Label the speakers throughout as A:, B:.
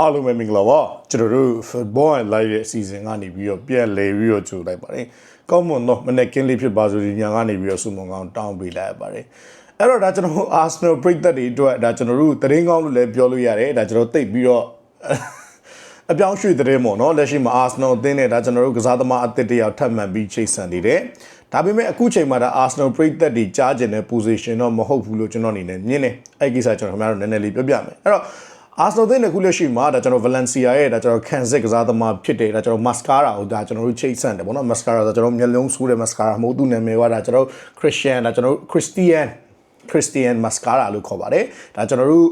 A: အားလုံးပဲမင်္ဂလာပါကျွန်တော်တို့ football and live ရဲ့အစီအစဉ်ကနေပြီးတော့ပြန်လဲပြီးတော့ကြိုလိုက်ပါတယ်ကောင်းမွန်တော့မနေ့ကင်းလေးဖြစ်ပါဆိုဒီညကနေပြီးတော့စုမုံကောင်းတောင်းပေးလိုက်ရပါတယ်အဲ့တော့ဒါကျွန်တော်တို့ Arsenal ပြိသက်တွေအတွက်ဒါကျွန်တော်တို့သတင်းကောင်းလို့လည်းပြောလို့ရတယ်ဒါကျွန်တော်တိတ်ပြီးတော့အပြောင်းရွှေ့တဲ့မော်နော်လက်ရှိမှာ Arsenal အသင်းနဲ့ဒါကျွန်တော်တို့ကစားသမားအသစ်တယောက်ထပ်မံပြီးချိတ်ဆက်နေတယ်။ဒါပေမဲ့အခုချိန်မှာဒါ Arsenal ပြိသက်တွေကြားကျင်တဲ့ position တော့မဟုတ်ဘူးလို့ကျွန်တော်အနေနဲ့မြင်တယ်။အဲ့ဒီကိစ္စကျွန်တော်ခင်ဗျားတို့နည်းနည်းလေးပြောပြမယ်။အဲ့တော့ Arsenal သင်းနဲ့ခုလက်ရှိမှာဒါကျွန်တော် Valencia ရဲ့ဒါကျွန်တော် Kansas ကစားသမားဖြစ်တယ်ဒါကျွန်တော် Mascara ကိုဒါကျွန်တော်တို့ချိတ်ဆက်တယ်ပေါ့နော် Mascara ဆိုကျွန်တော်မျက်လုံးဆိုးတဲ့ Mascara မဟုတ်သူနာမည်ကဒါကျွန်တော် Christian ဒါကျွန်တော် Christian Christian Mascara လို့ခေါ်ပါတယ်ဒါကျွန်တော်တို့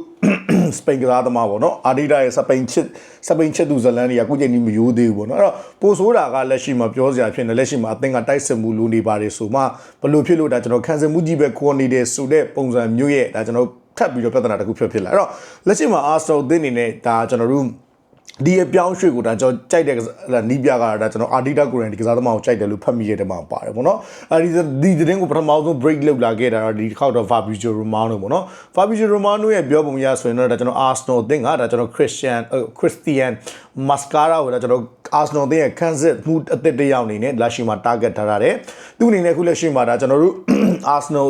A: စပိန်ကစားသမားပေါ့နော်အာဒီဒါရဲ့စပိန်ချစ်စပိန်ချစ်သူဇလန်တွေကအခုချိန်ကြီးမယိုးသေးဘူးပေါ့နော်အဲ့တော့ပိုဆိုးတာကလက်ရှိမှာပြောစရာဖြစ်နေလက်ရှိမှာအသင်းကတိုက်စစ်မှုလိုနေပါတယ်ဆိုမှဘလို့ဖြစ်လို့ဒါကျွန်တော်ခံစစ်မှုကြီးပဲခေါ်နေတဲ့ဆိုတဲ့ပုံစံမျိုးရဲ့ဒါကျွန်တော် ထပ်ပြီးတော့ပြဿနာတစ်ခုဖြစ်ဖြစ်လာအဲ့တော့လက်ရှိမှာအာစတိုအသင်းအနေနဲ့ဒါကျွန်တော်တို့ ဒီအပြောင်းရွှေ့ကိုဒါကျွန်တော်ကြိုက်တဲ့နီးပြကဒါကျွန်တော်အာဒီတာကိုရန်ဒီကစားသမားကိုကြိုက်တယ်လို့ဖတ်မိရတဲ့မှာပါတယ်ပေါ့နော်အဲဒီဒီသတင်းကိုပထမဆုံး break လုပ်လာခဲ့တာတော့ဒီတစ်ခေါက်တော့ Fabrizio Romano ပေါ့နော် Fabrizio Romano ရဲ့ပြောပုံရဆိုရင်တော့ဒါကျွန်တော် Arsenal အသင်းကဒါကျွန်တော် Christian Christian Mascara ကိုဒါကျွန်တော် Arsenal အသင်းရဲ့ခန်းစစ်မှုအသစ်တစ်ယောက်အနေနဲ့လက်ရှိမှာ target ထားရတယ်သူအနေနဲ့ခုလက်ရှိမှာဒါကျွန်တော်တို့ Arsenal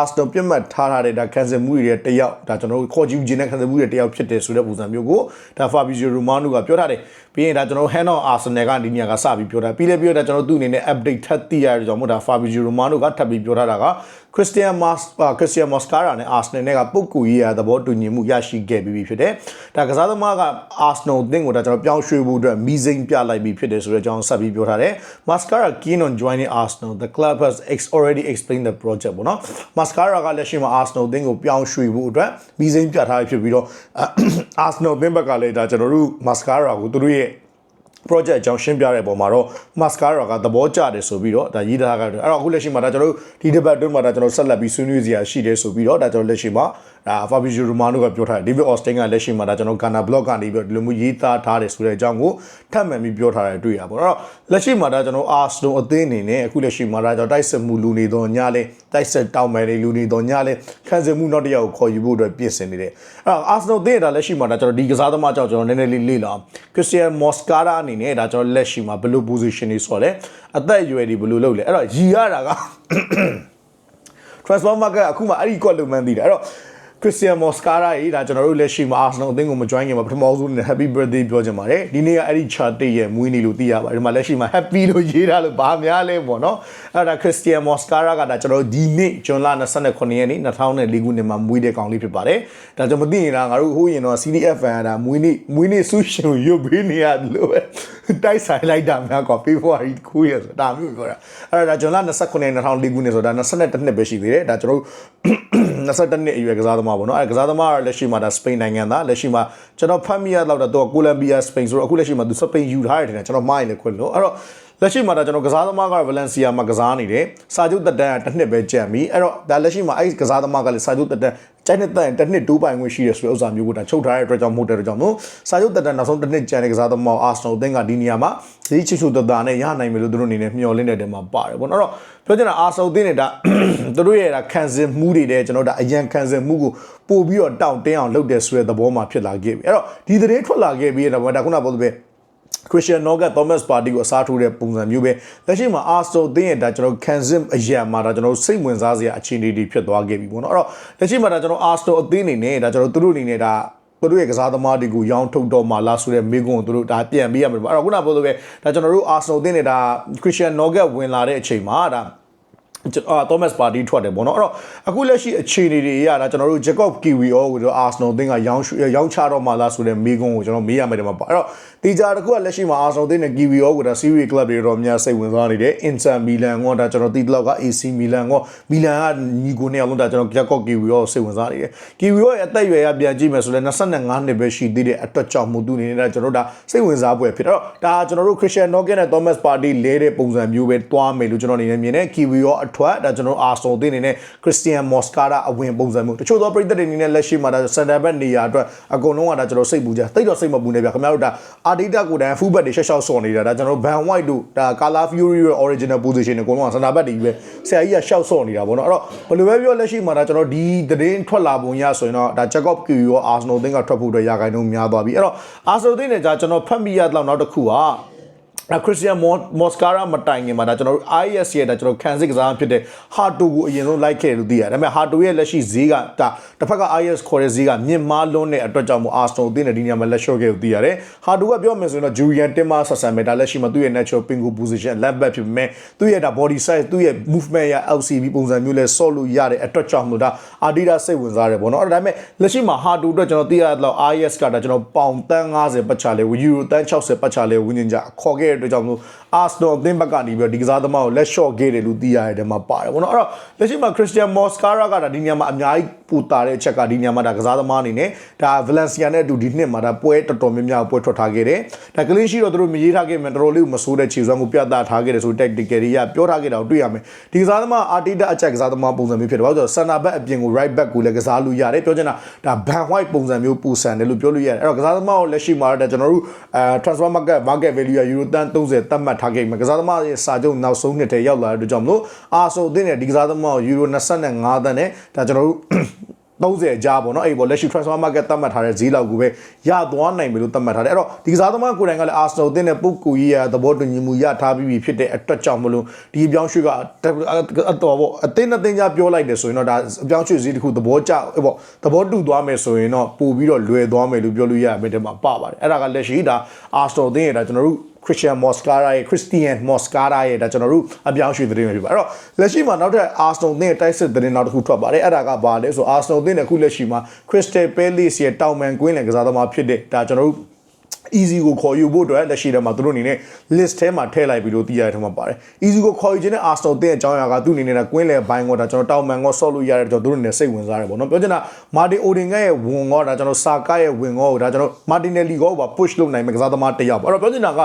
A: Arsenal ပြတ်မှတ်ထားထားတဲ့ဒါခန်းစစ်မှုတွေတယောက်ဒါကျွန်တော်တို့ခေါ်ကြည့်ခြင်းတဲ့ခန်းစစ်မှုတွေတယောက်ဖြစ်တယ်ဆိုတဲ့ပုံစံမျိုးကိုဒါ Fabrizio Romano ကပြောထားတယ်ပြီးရင်ဒါကျွန်တော် Hand on Arsenal ကဒီညကစပြီးပြောတာပြီးလည်းပြောတာကျွန်တော်သူ့အနေနဲ့ update ထပ်သိရတဲ့ကြောင့်မို့ဒါ Fabrizio Romano ကထပ်ပြီးပြောထားတာက Christian Mas Christian Moscara နဲ့ Arsenal နဲ့ကပုတ်ကူရေးရသဘောတူညီမှုရရှိခဲ့ပြီးဖြစ်တယ်ဒါကစားသမားက Arsenal အသင်းကိုဒါကျွန်တော်ပြောင်းရွှေ့ဖို့အတွက်မီစိန်ပြလိုက်ပြီးဖြစ်တယ်ဆိုတဲ့အကြောင်းဆက်ပြီးပြောထားတယ် Mascara keen on joining Arsenal the club has ex already explained the project ပေါ့နော် Mascara ကလက်ရှိမှာ Arsenal အသင်းကိုပြောင်းရွှေ့ဖို့အတွက်မီစိန်ပြထားဖြစ်ပြီးတော့ Arsenal အသင်းဘက်ကလည်းဒါကျွန်တော်တို့ Mascara ကိုသူတို့ရဲ့ project အကြောင်းရှင်းပြတဲ့ပုံမှာတော့ mascara ကသဘောကျတယ်ဆိုပြီးတော့ဒါရေးထားတာအဲ့တော့အခုလက်ရှိမှာဒါကျွန်တော်တို့ဒီ debate အတွင်းမှာဒါကျွန်တော်ဆက်လက်ပြီးဆွေးနွေးစရာရှိတယ်ဆိုပြီးတော့ဒါကျွန်တော်လက်ရှိမှာဒါ Fabrizio Romano ကပြောထားတယ် David Austin ကလက်ရှိမှာဒါကျွန်တော် Ghana blog ကနေပြီးတော့ဒီလိုမျိုးရေးသားထားတယ်ဆိုတဲ့အကြောင်းကိုထပ်မံပြီးပြောထားတယ်တွေ့ရပါတော့လက်ရှိမှာဒါကျွန်တော် Arsenal အသင်းအနေနဲ့အခုလက်ရှိမှာဒါကျွန်တော်တိုက်စစ်မှုလူနေတော့ညလဲတိုက်စစ်တောင်းမယ်လေလူနေတော့ညလဲခံစစ်မှုနောက်တစ်ယောက်ကိုခေါ်ယူဖို့အတွက်ပြင်ဆင်နေတယ်အဲ့တော့ Arsenal အသင်းဒါလက်ရှိမှာဒါကျွန်တော်ဒီကစားသမားကြောင့်ကျွန်တော်နည်းနည်းလေးလေ့လာ Christian Moscara အနေနဲ့ဒါကျွန်တော်လက်ရှိမှာဘယ်လို position တွေဆိုတော့လဲအသက်အရွယ်တွေဘယ်လိုလုပ်လဲအဲ့တော့ရီရတာက transfer market အခုမှအဲ့ဒီကွက်လို့မှန်းသိတ ခရစ်စတီယန်မော်စကာရာရေးဒါကျွန်တော်တို့လက်ရှိမှာအာဆင်နယ်အသင်းကိုမ join ခင်မှာပထမဆုံးနဲ့ happy birthday ပြောချင်ပါတယ်ဒီနေ့ကအဲ့ဒီ charter ရဲ့မွေးနေ့လို့သိရပါတယ်ဒီမှာလက်ရှိမှာ happy လို့ရေးထားလို့ဘာများလဲပေါ့နော်အဲ့ဒါခရစ်စတီယန်မော်စကာရာကဒါကျွန်တော်တို့ဒီနေ့ဇွန်လ29ရက်နေ့2004ခုနှစ်မှာမွေးတဲ့ကောင်လေးဖြစ်ပါတယ်ဒါကျွန်တော်မသိရင်လားငါတို့ဟိုးရင်တော့ CDF ကဒါမွေးနေ့မွေးနေ့ဆုရှင်ကိုရုပ်ပေးနေရတယ်လို့ပဲတိုက်ဆိုင်လိုက်တာများကွာ February 9ရက်ဆိုတာဒါမျိုးပြောတာအဲ့ဒါဇွန်လ29 2004ခုနှစ်ဆိုတာ22နှစ်ပဲရှိသေးတယ်ဒါကျွန်တော်တို့ 22နှစ်အရွယ်ကစားသမားပေါ့နော်အဲ့ကစားသမားကလက်ရှိမှာဒါစပိန်နိုင်ငံသားလက်ရှိမှာကျွန်တော်ဖတ်မိရတော့တော့ကိုလံဘီယာစပိန်ဆိုတော့အခုလက်ရှိမှာသူစပိန်ယူထားတယ်ထင်တယ်ကျွန်တော်မိုင်းလည်းခွင့်လို့အဲ့တော့ လက်ရှိမှာဒါကျွန်တော်ကစားသမားကဗလန်စီယာမှာကစားနေတယ်စာချုပ်တက်တန်းကတစ်နှစ်ပဲကြံပြီအဲ့တော့ဒါလက်ရှိမှာအဲ့ကစားသမားကလည်းစာချုပ်တက်တန်းကျိုင်းနဲ့တက်တစ်နှစ်တိုးပိုင်ခွင့်ရှိရဆိုတဲ့ဥစ္စာမျိုးကိုဒါချုပ်ထားတဲ့အတွက်ကြောင့်မဟုတ်တဲ့အတွက်ကြောင့်မို့စာချုပ်တက်တန်းနောက်ဆုံးတစ်နှစ်ကြံတဲ့ကစားသမားအာဆနယ်အသင်းကဒီနေရာမှာဈေးချစ်ချူတတာနဲ့ရနိုင်မယ်လို့သူတို့အနေနဲ့မျှော်လင့်တဲ့တဲမှာပါတယ်ပေါ့နော်အဲ့တော့ပြောချင်တာအာဆနယ်အသင်းနဲ့ဒါသူတို့ရဲ့ဒါခံစစ်မှုတွေတဲ့ကျွန်တော်ဒါအရန်ခံစစ်မှုကိုပို့ပြီးတော့တောင့်တင်းအောင်လုပ်တယ်ဆိုတဲ့သဘောမှာဖြစ်လာခဲ့ပြီအဲ့တော့ဒီသတင်းထွက်လာခဲ့ပြီးတော့ဒါခုနကပြောသလိုပဲ Christian Nogat Thomas Party ကိုအစားထိုးတဲ့ပုံစံမျိုးပဲလက်ရှိမှာ Arsenal အသင်းရဲ့ဒါကျွန်တော် Kansim အရာမှာဒါကျွန်တော်စိတ်ဝင်စားစရာအခြေအနေတွေဖြစ်သွားခဲ့ပြီပေါ့နော်အဲ့တော့လက်ရှိမှာဒါကျွန်တော် Arsenal အသင်းအနေနဲ့ဒါကျွန်တော်သူတို့အနေနဲ့ဒါသူတို့ရဲ့ကစားသမားတွေကိုရောင်းထုတ်တော့မှလားဆိုတဲ့မိကွန်းကိုသူတို့ဒါပြန်ပေးရမှာပေါ့အဲ့တော့ခုနကပြောလို့ပဲဒါကျွန်တော်တို့ Arsenal အသင်းနဲ့ဒါ Christian Nogat ဝင်လာတဲ့အချိန်မှာဒါ အာ Thomas Party ထွက်တယ်ပေါ့နော်အဲ့တော့အခုလက်ရှိအခြေအနေတွေအရဒါကျွန်တော်တို့ Jacob Kiwior ကိုတော့ Arsenal အသင်းကရောင်းရောင်းချတော့မှလားဆိုတဲ့မိကွန်းကိုကျွန်တော်မေးရမယ်တယ်မှာပေါ့အဲ့တော့တီဂျာတခုကလက်ရှိမှာ Arsenal အသင်းနဲ့ Kiwior ကိုဒါ Serie Club တွေတော့အများစိတ်ဝင်စားနေတယ် Inter Milan ကဒါကျွန်တော်တီတလောက်က AC Milan က Milan ကညီကိုနဲ့အောင်လို့ဒါကျွန်တော် Jacob Kiwior ကိုစိတ်ဝင်စားနေတယ် Kiwior ရဲ့အသက်အရွယ်ကပြန်ကြည့်မယ်ဆိုလဲ25နှစ်ပဲရှိသေးတဲ့အတွက်ကြောင့်မို့သူအနေနဲ့ဒါကျွန်တော်ဒါစိတ်ဝင်စားပွဲဖြစ်တော့ဒါကျွန်တော်တို့ Christian Nogan နဲ့ Thomas Party လဲတဲ့ပုံစံမျိုးပဲတွားမယ်လို့ကျွန်တော်အနေနဲ့မြင်တယ် Kiwior အထွက်ဒါကျွန်တော်အာဆယ်အသင်းအနေနဲ့ခရစ္စတီယန်မော့စကာရာအဝင်ပုံစံမျိုးတချို့သောပရိသတ်တွေအနေနဲ့လက်ရှိမှာဒါစန်တာဘက်နေရာအတွက်အကုန်လုံးကဒါကျွန်တော်စိတ်ပူကြတိတ်တော့စိတ်မပူနေဗျခင်ဗျားတို့ဒါအာဒီတာကိုတန်းဖူးဘက်တွေရှက်ရှောက်စော်နေတာဒါကျွန်တော်ဘန်ဝိုက်တို့ဒါကာလာဖျူရီရဲ့ original position တွေအကုန်လုံးကစန်တာဘက်တွေကြီးပဲဆရာကြီးကရှောက်စော်နေတာပေါ့နော်အဲ့တော့ဘယ်လိုပဲပြောလက်ရှိမှာဒါကျွန်တော်ဒီသတင်းထွက်လာပုံရဆိုရင်တော့ဒါ Jacob Q ရော Arsenal အသင်းကထွက်ဖို့အတွက်ရာဂိုင်းနှုန်းများသွားပြီအဲ့တော့ Arsenal အသင်းနဲ့ကြာကျွန်တော်ဖတ်မိရတော့နောက်တစ်ခုက ခရစ္စတီယန်မော့စကာရာမတိုင်ခင်မှာဒါကျွန်တော်တို့ IS ရဲ့ဒါကျွန်တော်ခံစစ်ကစားဖြစ်တဲ့ဟာတိုကိုအရင်ဆုံးလိုက်ခဲ့တယ်လို့သိရတယ်ဒါပေမဲ့ဟာတိုရဲ့လက်ရှိဈေးကဒါတစ်ဖက်က IS ခေါ်တဲ့ဈေးကမြင့်မားလွန်းတဲ့အတွက်ကြောင့်မို့ Arsenal အသင်းနဲ့ဒီနေရာမှာလက်လျှော့ခဲ့လို့သိရတယ်ဟာတိုကပြောမယ်ဆိုရင်တော့ Julian Timber ဆက်ဆံမယ်ဒါလက်ရှိမှာသူ့ရဲ့ natural pingo position left back ဖြစ်ပေမဲ့သူ့ရဲ့ဒါ body size သူ့ရဲ့ movement ရ LCB ပုံစံမျိုးလဲဆော့လို့ရတဲ့အတွက်ကြောင့်မို့ဒါ Adidas စိတ်ဝင်စားတယ်ပေါ့နော်အဲ့ဒါဒါပေမဲ့လက်ရှိမှာဟာတိုအတွက်ကျွန်တော်သိရတဲ့လောက် IS ကဒါကျွန်တော်ပေါင်တန်း90ပတ်ချလဲ Euro တန်း60ပတ်ချလဲဝင်းကျင်ကြခေါ်ခဲ့တဲ့အတွက်ကြောင့်မို့ Arsenal အသင်းဘက်ကနေပြီးတော့ဒီကစားသမားကိုလက်လျှော့ခဲ့တယ်လို့သိရတဲ့တဲမှာပါတယ်ပေါ့နော်အဲ့တော့လက်ရှိမှာ Christian Moscara ကဒါဒီနေရာမှာအများကြီး ပူတာတဲ့အချက်ကဒီနေရာမှာဒါကစားသမားအနေနဲ့ဒါ Valencia နဲ့အတူဒီနှစ်မှာဒါပွဲတော်တော်များများပွဲထွက်ထားခဲ့တယ်ဒါကလေးရှိတော့သူတို့မရေးထားခဲ့မှတော်တော်လေးကိုမဆိုးတဲ့ခြေစွမ်းကိုပြသထားခဲ့တယ်ဆို tactical တွေကပြောထားခဲ့တာကိုတွေ့ရမယ်ဒီကစားသမား Arteta အချက်ကစားသမားပုံစံမျိုးဖြစ်တယ်ဘာလို့ဆိုတော့ center back အပြင်ကို right back ကိုလည်းကစားလို့ရတယ်ပြောချင်တာဒါ Van White ပုံစံမျိုးပူဆန်တယ်လို့ပြောလို့ရတယ်အဲ့တော့ကစားသမားကိုလက်ရှိမှာတော့ကျွန်တော်တို့အဲ transfer market market value က euro တန်30သတ်မှတ်ထားခဲ့မှာကစားသမားရဲ့စာချုပ်နောက်ဆုံးနှစ်ထဲရောက်လာတဲ့အတွက်ကြောင့်မလို့အာဆိုအသင်းနဲ့ဒီကစားသမားကို euro 25တန်းနဲ့ဒါကျွန်တော်တို့ 30ကြားပေါ့နော်အဲ့ပေါ်လက်ရှိ transfer market သတ်မှတ်ထားတဲ့ဈေးလောက်ကိုပဲရသွားနိုင်ပြီလို့သတ်မှတ်ထားတယ်အဲ့တော့ဒီကစားသမားကိုယ်တိုင်ကလည်း Arsenal အသင်းနဲ့ပုဂ္ဂိုလ်ကြီးရသဘောတူညီမှုရထားပြီးပြီဖြစ်တဲ့အတွက်ကြောင့်မလို့ဒီအပြောင်းရွှေ့ကအတော်ပေါ့အသင်းနဲ့အသင်းကြားပြောလိုက်တယ်ဆိုရင်တော့ဒါအပြောင်းရွှေ့ဈေးတစ်ခုသဘောကျပေါ့သဘောတူသွားမယ်ဆိုရင်တော့ပို့ပြီးတော့လွယ်သွားမယ်လို့ပြောလို့ရမယ်တဲ့မှာပပါတယ်အဲ့ဒါကလက်ရှိဒါ Arsenal အသင်းရဲ့ဒါကျွန်တော်တို့ Christian Moscara ရဲ့ Christian Moscara ရဲ့ဒါကျွန်တော်တို့အပြောင်းရွှေ့သတင်းပဲဖြစ်ပါအဲ့တော့လက်ရှိမှာနောက်ထပ် Arsenal သင်းရဲ့တိုက်စစ်သတင်းနောက်တစ်ခုထွက်ပါတယ်အဲ့ဒါကဘာလဲဆို Arsenal သင်းရဲ့အခုလက်ရှိမှာ Crystal Palace ရဲ့တောင်ပန်ကွင်းလယ်ကစားသမားဖြစ်တဲ့ဒါကျွန်တော်တို့ easy ကိုခေါ်ယူဖို့အတွက်လက်ရှိထဲမှာသူတို့အနေနဲ့ list ထဲမှာထည့်လိုက်ပြီးလို့သိရတဲ့ထဲမှာပါတယ် easy ကိုခေါ်ယူခြင်းနဲ့ Arsenal တဲ့အကြောင်းအရာကသူ့အနေနဲ့ကွင်းလယ်ဘိုင်းကဒါကျွန်တော်တောင်မန်ကဆော့လို့ရတဲ့ကြောင့်သူတို့အနေနဲ့စိတ်ဝင်စားတယ်ပေါ့နော်ပြောချင်တာ Martin Odegaard ရဲ့ဝင်ကောဒါကျွန်တော် Saka ရဲ့ဝင်ကောဒါကျွန်တော် Martinelli ကိုပါ push လုပ်နိုင်မယ့်ကစားသမားတစ်ယောက်ပေါ့အဲ့တော့ပြောချင်တာက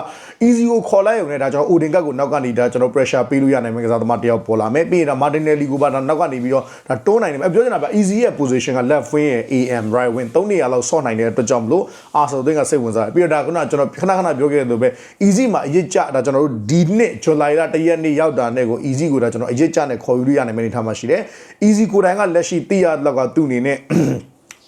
A: easy ကိုခေါ်လိုက်ရုံနဲ့ဒါကျွန်တော် Odegaard ကိုနောက်ကနေဒါကျွန်တော် pressure ပေးလို့ရနိုင်မယ့်ကစားသမားတစ်ယောက်ပေါ်လာမယ်ပြီးရင်ဒါ Martinelli ကိုပါဒါနောက်ကနေပြီးတော့ဒါတွန်းနိုင်တယ်အဲ့ပြောချင်တာက easy ရဲ့ position က left wing ရဲ့ AM right wing ၃နေရာလောက်ဆော့နိုင်တဲ့အတွက်ကြောင့်မလို့ Arsenal ကစိတ်ဝင်စားတယ်ပြီးတော့ဒါကကျွန်တော်ခဏခဏပြောခဲ့တဲ့လိုပဲ easy မှာအရေးကြဒါကျွန်တော်တို့ဒီနှစ်ဇူလိုင်လတရက်နေ့ရောက်တာနဲ့ကို easy ကိုဒါကျွန်တော်အရေးကြနဲ့ခေါ်ယူလို့ရနိုင်မယ့်အနေထားမှာရှိတယ် easy ကိုတိုင်ကလက်ရှိသိရတော့ကသူ့အနေနဲ့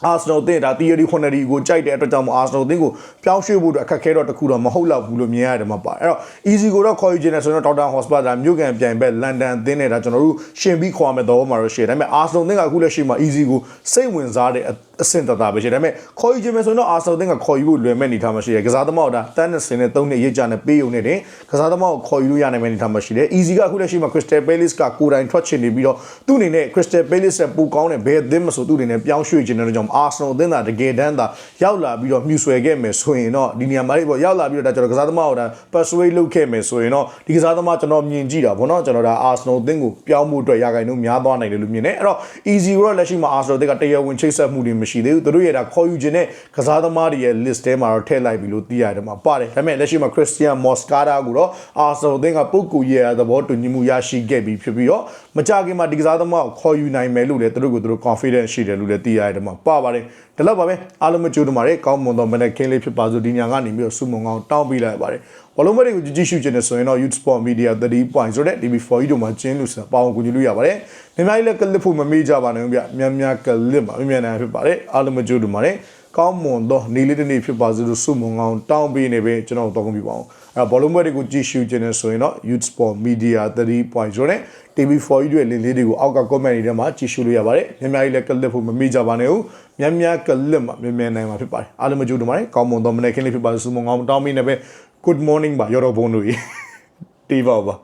A: Arsenal တင်ဒါ theory quantity ကိုကြိုက်တဲ့အတွက်ကြောင့်မို့ Arsenal တင်ကိုပြောင်းရွှေ့ဖို့အတွက်အခက်ခဲတော့တခုတော့မဟုတ်တော့ဘူးလို့မြင်ရတယ်မှာပါအဲ့တော့ easy ကိုတော့ခေါ်ယူခြင်းနဲ့ဆိုရင်တော့ Dr. Hotspur ဒါမြို့ကန်ပြိုင်ဘက် London အသင်းနဲ့ဒါကျွန်တော်တို့ရှင်ပြီးခေါ်မယ်တော့မှာတော့ရှိတယ်ဒါပေမဲ့ Arsenal တင်ကအခုလက်ရှိမှာ easy ကိုစိတ်ဝင်စားတဲ့အဆင့်တသာပဲရှိတယ်ဒါပေမဲ့ခေါ်ယူခြင်းမယ်ဆိုရင်တော့ Arsenal တင်ကခေါ်ယူဖို့လွယ်မဲ့အနေထားမှာရှိတယ်ကစားသမားကဒါတန်းနဲ့စင်နဲ့၃နှစ်ရေးကြနဲ့ပေးုံနဲ့တင်ကစားသမားကိုခေါ်ယူလို့ရနိုင်မယ့်အနေထားမှာရှိတယ် easy ကအခုလက်ရှိမှာ Crystal Palace ကကိုယ်တိုင်ထွက်ချင်နေပြီးတော့သူ့အနေနဲ့ Crystal Palace ရဲ့ပူကောင်းတဲ့ဘယ်အသင်းမဆိုသူ့အနေနဲ့ပြောင်းရွှေ့ခြင်းတဲ့ကြောင့် Arsenal အသင်းသာတကယ်တမ်းသာရောက်လာပြီးတော့မြူဆွဲခဲ့မယ်ဆိုရင်တော့ဒီနေရာမှာပေါ့ရောက်လာပြီးတော့ဒါကျွန်တော်ကစားသမားကိုဒါ persuade လုပ်ခဲ့မယ်ဆိုရင်တော့ဒီကစားသမားကျွန်တော်မြင်ကြည့်တာဗောနော်ကျွန်တော်ဒါ Arsenal အသင်းကိုပြောင်းမှုအတွက်ရခိုင်နှုန်းများသွားနိုင်တယ်လို့မြင်တယ်အဲ့တော့ easy ကိုတော့လက်ရှိမှာ Arsenal အသင်းကတရားဝင်ချိတ်ဆက်မှုတွေမရှိသေးဘူးသူတို့ရဲ့ဒါခေါ်ယူခြင်းနဲ့ကစားသမားတွေရဲ့ list ထဲမှာတော့ထည့်လိုက်ပြီလို့သိရတယ်မှာပါတယ်ဒါပေမဲ့လက်ရှိမှာ Christian Moscara ကိုတော့ Arsenal အသင်းကပုဂ္ဂိုလ်ရဲ့သဘောတူညီမှုရရှိခဲ့ပြီးဖြစ်ပြီးတော့မကြခင်မှာဒီကစားသမားကိုခေါ်ယူနိုင်မယ်လို့လည်းသူတို့ကသူတို့ confidence ရှိတယ်လို့လည်းသိရတယ်မှာပါပါတယ်ဒါတော့ပါပဲအားလုံးမကြိုးတမားတွေကောင်းမွန်သောမနေ့ခင်းလေးဖြစ်ပါစို့ဒီညကနေပြီးတော့စုမုံကောင်းတောင်းပေးလိုက်ပါတယ်ဘလုံးမတွေကိုကြည့်ရှုခြင်းနဲ့ဆိုရင်တော့ Youth Sport Media 30 point ဆိုတဲ့ TV4 ကြီးတို့မှာကျင်းလို့ဆိုတာပေါအောင်ကူညီလို့ရပါတယ်။မြန်မာကြီးလည်းကလစ်ဖို့မမေ့ကြပါနဲ့ဗျ။မြန်မြန်ကလစ်မှာမြန်မြန်နိုင်ဖြစ်ပါတယ်။အားလုံးမကြိုးတမားတွေ ကောင်းမွန်သောနေ့လေးတစ်နေ့ဖြစ်ပါစို့လို့စုမုံကောင်းတောင်းပေးနေပဲကျွန်တော်တော့ကုန်ပြီပါအောင်။အဲဘောလုံးမတွေကိုကြည့်ရှုခြင်းနဲ့ဆိုရင်တော့ Youth Sport Media 30 point ဆိုတဲ့ TV4 ကြီးတွေလင်းလေးတွေကိုအောက်က comment တွေထဲမှာကြည့်ရှုလို့ရပါတယ်။မြန်မာကြီးလည်းကလစ်ဖို့မမေ့ကြပါနဲ့ဦး။မြန်မြန်ကလစ်မှာမြန်မြန်နိုင်မှာဖြစ်ပါတယ်။အားလုံးမကြိုးတမားတွေကောင်းမွန်သောမနေ့ခင်းလေးဖြစ်ပါစို့စုမုံကောင်းတောင်းပေးနေပဲ good morning ပါရော်တော်ဘုံတို့ကြီးတီးပါပါ